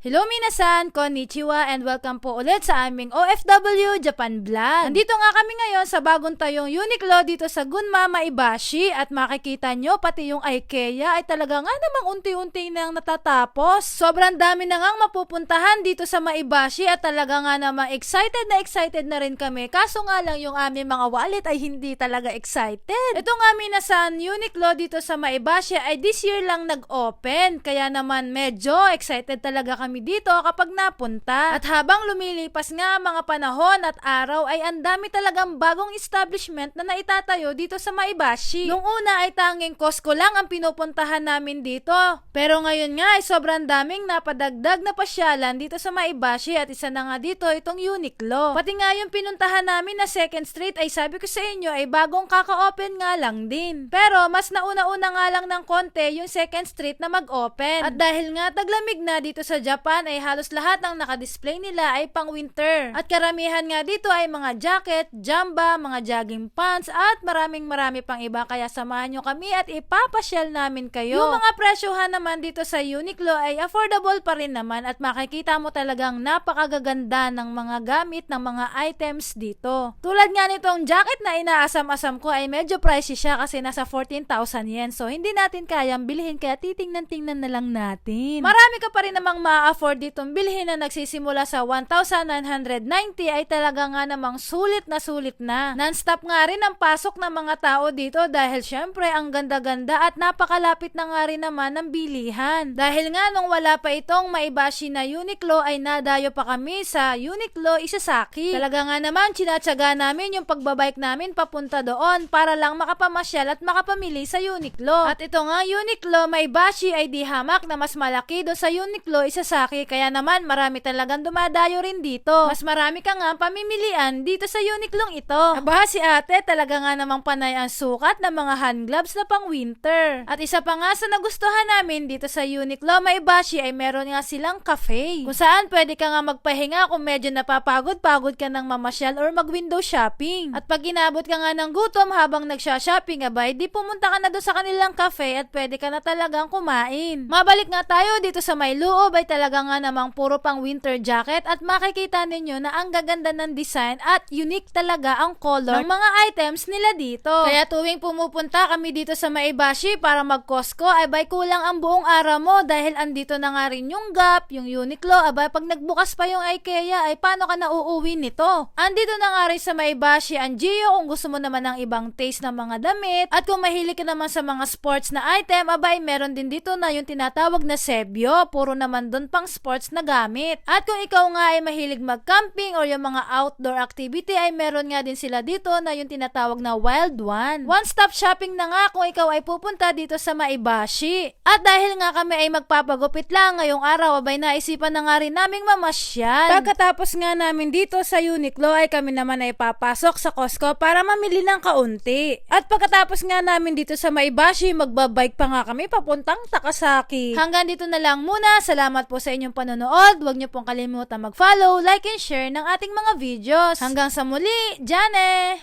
Hello minasan, konnichiwa, and welcome po ulit sa aming OFW Japan Vlog. Nandito nga kami ngayon sa bagong tayong Uniqlo dito sa Gunma Maibashi at makikita nyo pati yung IKEA ay talaga nga namang unti-unti nang natatapos. Sobrang dami na ngang mapupuntahan dito sa Maibashi at talaga nga namang excited na excited na rin kami. Kaso nga lang yung aming mga wallet ay hindi talaga excited. Ito nga minasan, Uniqlo dito sa Maibashi ay this year lang nag-open. Kaya naman medyo excited talaga kami dito kapag napunta. At habang lumilipas nga mga panahon at araw ay ang dami talagang bagong establishment na naitatayo dito sa Maibashi. Nung una ay tanging Costco lang ang pinupuntahan namin dito. Pero ngayon nga ay sobrang daming napadagdag na pasyalan dito sa Maibashi at isa na nga dito itong Uniqlo. Pati nga yung pinuntahan namin na Second Street ay sabi ko sa inyo ay bagong kaka-open nga lang din. Pero mas nauna-una nga lang ng konti yung Second Street na mag-open. At dahil nga taglamig na dito sa Japan ay halos lahat ng nakadisplay nila ay pang winter. At karamihan nga dito ay mga jacket, jamba, mga jogging pants at maraming marami pang iba kaya samahan nyo kami at ipapasyal namin kayo. Yung mga presyohan naman dito sa Uniqlo ay affordable pa rin naman at makikita mo talagang napakagaganda ng mga gamit ng mga items dito. Tulad nga nitong jacket na inaasam-asam ko ay medyo pricey siya kasi nasa 14,000 yen. So hindi natin kayang bilhin kaya titingnan-tingnan na lang natin. Marami ka pa rin namang ma-afford ditong bilhin na nagsisimula sa 1,990 ay talaga nga namang sulit na sulit na. Non-stop nga rin ang pasok ng mga tao dito dahil syempre ang ganda-ganda at napakalapit na nga rin naman ng bilihan. Dahil nga nung wala pa itong maibashi na Uniqlo ay nadayo pa kami sa Uniqlo Isasaki. Talaga nga naman sinatsaga namin yung pagbabike namin papunta doon para lang makapamasyal at makapamili sa Uniqlo. At ito nga Uniqlo Maibashi ay di hamak na mas malaki do sa Uniqlo Isasaki kaya naman marami talagang dumadayo rin dito. Mas marami ka nga pamimilian dito sa Uniqlong ito. Aba si ate talaga nga namang panay ang sukat ng mga hand gloves na pang winter. At isa pa nga sa nagustuhan namin dito sa Uniqlo Maibashi ay meron nga silang cafe. Kung saan pwede ka nga magpahinga kung medyo napapagod-pagod ka ng mamasyal or mag-window shopping. At pag inabot ka nga ng gutom habang nagsha-shopping abay, di pumunta ka na doon sa kanilang cafe at pwede ka na talagang kumain. Mabalik nga tayo dito sa may loob ay talaga nga namang puro pang winter jacket at makikita ninyo na ang gaganda ng design at unique talaga ang color ng mga items nila dito. Kaya tuwing pumupunta kami dito sa Maibashi para mag-Costco ay bay kulang ang buong araw mo dahil andito na nga rin yung Gap, yung Uniqlo, abay pag nagbukas pa yung IKEA ay paano ka na uuwi nito? Andito na nga rin sa Maibashi ang Gio kung gusto mo naman ng ibang taste ng mga damit at kung mahilig ka naman sa mga sports na item, abay meron din dito na yung tinatawag na Sebio, puro naman doon pang sports na gamit. At kung ikaw nga ay mahilig mag-camping or yung mga outdoor activity ay meron nga din sila dito na yung tinatawag na Wild One. One-stop shopping na nga kung ikaw ay pupunta dito sa Maibashi. At dahil nga kami ay magpapagupit lang ngayong araw, abay naisipan na nga rin naming mamasyal. Pagkatapos nga namin dito sa Uniqlo ay kami naman ay papasok sa Costco para mamili ng kaunti. At pagkatapos nga namin dito sa Maibashi, magbabike pa nga kami papuntang Takasaki. Hanggang dito na lang muna. Salamat po sa inyong panonood. Huwag niyo pong kalimutan mag-follow, like, and share ng ating mga videos. Hanggang sa muli, Jane!